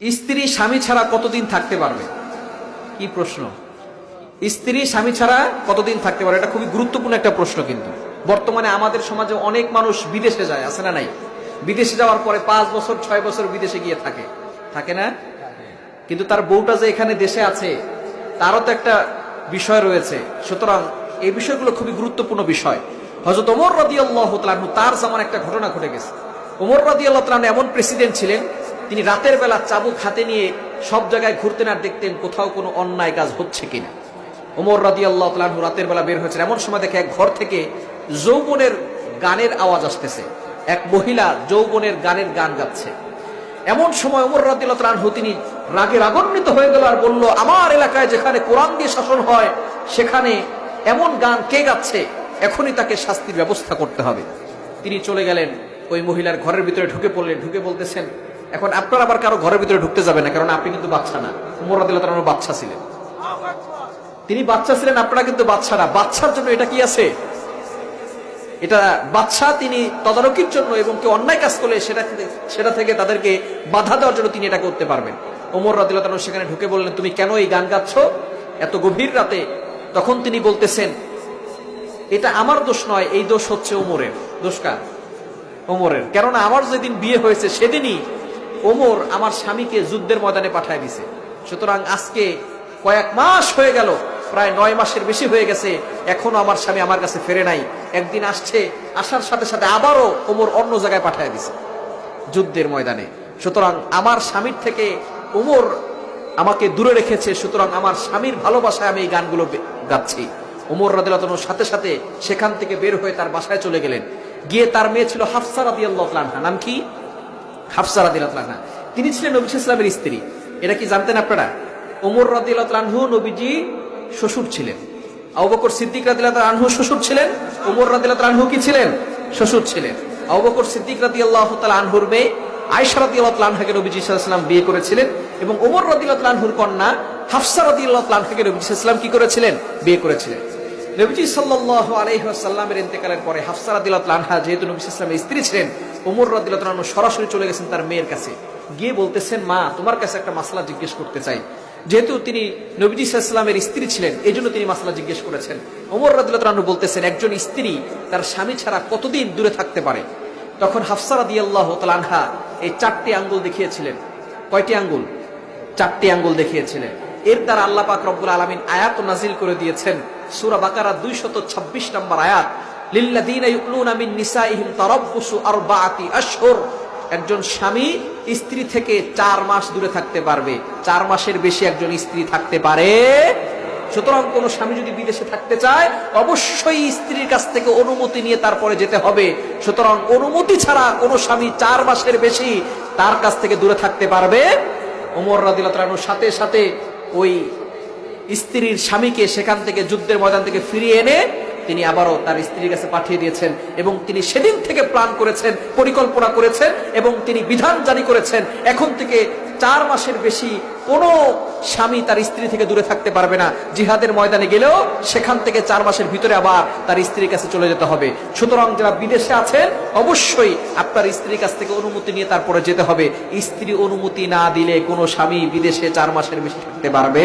স্ত্রী, স্বামী ছাড়া কতদিন থাকতে পারবে? কি প্রশ্ন? স্ত্রী, স্বামী ছাড়া কতদিন থাকতে পারবে? এটা খুবই গুরুত্বপূর্ণ একটা প্রশ্ন কিন্তু। বর্তমানে আমাদের সমাজে অনেক মানুষ বিদেশে যায়, আছে না নাই? বিদেশে যাওয়ার পরে পাঁচ বছর, ছয় বছর বিদেশে গিয়ে থাকে। থাকে না? কিন্তু তার বউটা যে এখানে দেশে আছে, তারও তো একটা বিষয় রয়েছে। সুতরাং এই বিষয়গুলো খুবই গুরুত্বপূর্ণ বিষয়। হজরত ওমর রাদি আল্লাহ তার যেমন একটা ঘটনা ঘটে গেছে। ওমর রাদি আল্লাহ এমন প্রেসিডেন্ট ছিলেন তিনি রাতের বেলা চাবুক হাতে নিয়ে সব জায়গায় ঘুরতেন আর দেখতেন কোথাও কোনো অন্যায় কাজ হচ্ছে কিনা। ওমর রাদি আল্লাহ তালু রাতের বেলা বের হয়েছেন। এমন সময় দেখে এক ঘর থেকে যৌবনের গানের আওয়াজ আসতেছে। এক মহিলা যৌবনের গানের গান গাচ্ছে। এমন সময় ওমর রাদিল্লাহ তালহু তিনি রাগে রাগান্বিত হয়ে গেল আর বলল, আমার এলাকায় যেখানে কোরআন দিয়ে শাসন হয়, সেখানে এমন গান কে গাচ্ছে? এখনই তাকে শাস্তির ব্যবস্থা করতে হবে। তিনি চলে গেলেন। ওই মহিলার ঘরের ভিতরে ঢুকে পড়লেন। ঢুকে বলতেছেন এখন আপনার আবার কারও ঘরের ভিতরে ঢুকতে যাবে না, কারণ আপনি কিন্তু বাচ্চা না। উমর রাদিল্লাহ তালহু বাচ্চা ছিলেন। তিনি বাচ্চা ছিলেন, আপনারা কিন্তু বাচ্চা না। বাচ্চার জন্য এটা কি আছে? এটা বাচ্চা তিনি তদারকির জন্য এবং কেউ অন্যায় কাজ করলে সেটা সেটা থেকে তাদেরকে বাধা দেওয়ার জন্য তিনি এটা করতে পারবেন। ওমর তাআলা সেখানে ঢুকে বললেন, তুমি কেন এই গান গাচ্ছ? এত গভীর রাতে। তখন তিনি বলতেছেন, এটা আমার দোষ নয়, এই দোষ হচ্ছে ওমরের দোষ কার? ওমরের কেননা আমার যেদিন বিয়ে হয়েছে, সেদিনই ওমর আমার স্বামীকে যুদ্ধের ময়দানে পাঠায় দিছে। সুতরাং আজকে কয়েক মাস হয়ে গেল, প্রায় নয় মাসের বেশি হয়ে গেছে, এখনও আমার স্বামী আমার কাছে ফেরে নাই। একদিন আসছে, আসার সাথে সাথে আবারও ওমর অন্য জায়গায় পাঠায় দিছে, যুদ্ধের ময়দানে। সুতরাং আমার স্বামীর থেকে ওমর আমাকে দূরে রেখেছে, সুতরাং আমার স্বামীর ভালোবাসায় আমি এই গানগুলো গাচ্ছি। ওমর রাদিল্লাহর সাথে সাথে সেখান থেকে বের হয়ে তার বাসায় চলে গেলেন। গিয়ে তার মেয়ে ছিল হাফসা রাদিয়াল্লাহু নাম কি? হাফসা রাদিয়াল্লাহু তিনি ছিলেন নবী ইসলামের স্ত্রী। এটা কি জানতেন আপনারা? ওমর রাদিয়াল্লাহু তাআলাহু নবীজি শ্বশুর ছিলেন। আবু বকর সিদ্দিক রাদিয়াল্লাহু তাআলা আনহু শ্বশুর ছিলেন। ওমর রাদিয়াল্লাহু তাআলা আনহু কি ছিলেন? শ্বশুর ছিলেন। আবু বকর সিদ্দিক রাদিয়াল্লাহু তাআলা আনহুর মেয়ে রাদিয়াল্লাহু তাআলা আনহাকে নবীজি আলাইহি বিয়ে করেছিলেন এবং ওমর রাদিয়াল্লাহু আনহুর কন্যা হাফসা রাদিয়াল্লাহু তাআলা আনহাকে নবীজি সাল্লাল্লাহু কি করেছিলেন? বিয়ে করেছিলেন। নবীজি সাল্লাল্লাহু আলাইহি ওয়াসাল্লামের ইন্তেকালের পরে হাফসা তাআলা আনহা যেহেতু নবী সাল্লাল্লাহু আলাইহি ওয়াসাল্লামের স্ত্রী ছিলেন ওমর রাদিয়াল্লাহু সরাসরি চলে গেছেন তার মেয়ের কাছে। গিয়ে বলতেছেন, মা, তোমার কাছে একটা মাসলা জিজ্ঞেস করতে চাই। যেহেতু তিনি নবীজি সাল্লামের স্ত্রী ছিলেন এই জন্য তিনি মাসলা জিজ্ঞেস করেছেন। ওমর রাদিয়াল্লাহু তাআলা বলতেছেন, একজন স্ত্রী তার স্বামী ছাড়া কতদিন দূরে থাকতে পারে? তখন হাফসা রাদিয়াল্লাহু তাআলা আনহা এই চারটি আঙ্গুল দেখিয়েছিলেন। কয়টি আঙ্গুল? চারটি আঙ্গুল দেখিয়েছিলেন। এর দ্বারা আল্লাহ পাক রব্বুল আলামিন আয়াত নাজিল করে দিয়েছেন। সূরা বাকারা 226 নম্বর আয়াত একজন স্বামী স্ত্রী থেকে চার মাস দূরে থাকতে পারবে। চার মাসের বেশি একজন স্ত্রী থাকতে পারে। সুতরাং কোন স্বামী যদি বিদেশে থাকতে চায়, অবশ্যই স্ত্রীর কাছ থেকে অনুমতি নিয়ে তারপরে যেতে হবে। সুতরাং অনুমতি ছাড়া কোন স্বামী চার মাসের বেশি তার কাছ থেকে দূরে থাকতে পারবে। ওমর রাদিল্লাহর সাথে সাথে ওই স্ত্রীর স্বামীকে সেখান থেকে যুদ্ধের ময়দান থেকে ফিরিয়ে এনে তিনি আবারও তার স্ত্রীর কাছে পাঠিয়ে দিয়েছেন এবং তিনি সেদিন থেকে প্ল্যান করেছেন, পরিকল্পনা করেছেন এবং তিনি বিধান জারি করেছেন, এখন থেকে চার মাসের বেশি কোনো স্বামী তার স্ত্রী থেকে দূরে থাকতে পারবে না। জিহাদের ময়দানে গেলেও সেখান থেকে চার মাসের ভিতরে আবার তার স্ত্রীর কাছে চলে যেতে হবে। সুতরাং যারা বিদেশে আছেন, অবশ্যই আপনার স্ত্রীর কাছ থেকে অনুমতি নিয়ে তারপরে যেতে হবে। স্ত্রী অনুমতি না দিলে কোনো স্বামী বিদেশে চার মাসের বেশি থাকতে পারবে?